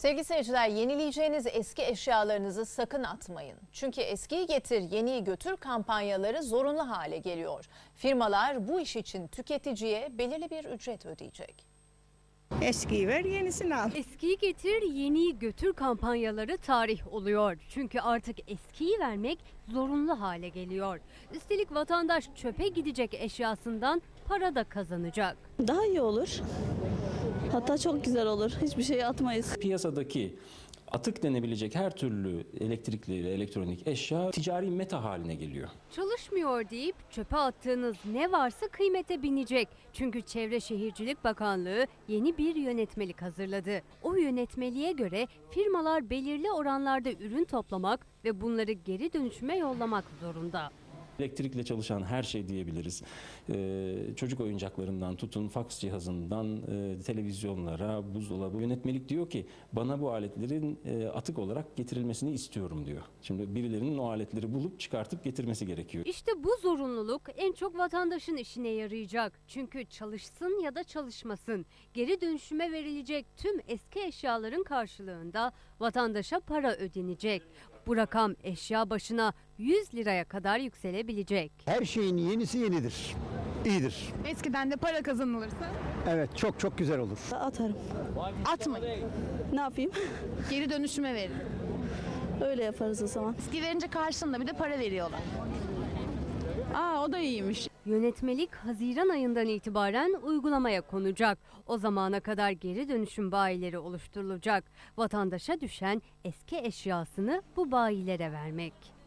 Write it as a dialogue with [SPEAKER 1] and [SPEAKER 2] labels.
[SPEAKER 1] Sevgili seyirciler yenileyeceğiniz eski eşyalarınızı sakın atmayın. Çünkü eskiyi getir yeniyi götür kampanyaları zorunlu hale geliyor. Firmalar bu iş için tüketiciye belirli bir ücret ödeyecek.
[SPEAKER 2] Eskiyi ver yenisini al.
[SPEAKER 3] Eskiyi getir, yeniyi götür kampanyaları tarih oluyor. Çünkü artık eskiyi vermek zorunlu hale geliyor. Üstelik vatandaş çöpe gidecek eşyasından para da kazanacak.
[SPEAKER 4] Daha iyi olur. Hatta çok güzel olur. Hiçbir şey atmayız.
[SPEAKER 5] Piyasadaki atık denebilecek her türlü elektrikli ve elektronik eşya ticari meta haline geliyor.
[SPEAKER 3] Çalışmıyor deyip çöpe attığınız ne varsa kıymete binecek. Çünkü Çevre Şehircilik Bakanlığı yeni bir yönetmelik hazırladı. O yönetmeliğe göre firmalar belirli oranlarda ürün toplamak ve bunları geri dönüşüme yollamak zorunda.
[SPEAKER 5] Elektrikle çalışan her şey diyebiliriz. Ee, çocuk oyuncaklarından tutun, faks cihazından e, televizyonlara, buzdolabı. Yönetmelik diyor ki bana bu aletlerin e, atık olarak getirilmesini istiyorum diyor. Şimdi birilerinin o aletleri bulup çıkartıp getirmesi gerekiyor.
[SPEAKER 3] İşte bu zorunluluk en çok vatandaşın işine yarayacak. Çünkü çalışsın ya da çalışmasın geri dönüşüme verilecek tüm eski eşyaların karşılığında vatandaşa para ödenecek. Bu rakam eşya başına 100 liraya kadar yükselebilecek.
[SPEAKER 6] Her şeyin yenisi yenidir. İyidir.
[SPEAKER 7] Eskiden de para kazanılırsa
[SPEAKER 6] Evet çok çok güzel olur.
[SPEAKER 4] Atarım.
[SPEAKER 7] atmayın.
[SPEAKER 4] Ne yapayım?
[SPEAKER 7] Geri dönüşüme verin.
[SPEAKER 4] Öyle yaparız o zaman.
[SPEAKER 7] Eski verince karşılığında bir de para veriyorlar.
[SPEAKER 4] Aa o da iyiymiş.
[SPEAKER 3] Yönetmelik Haziran ayından itibaren uygulamaya konacak. O zamana kadar geri dönüşüm bayileri oluşturulacak. Vatandaşa düşen eski eşyasını bu bayilere vermek.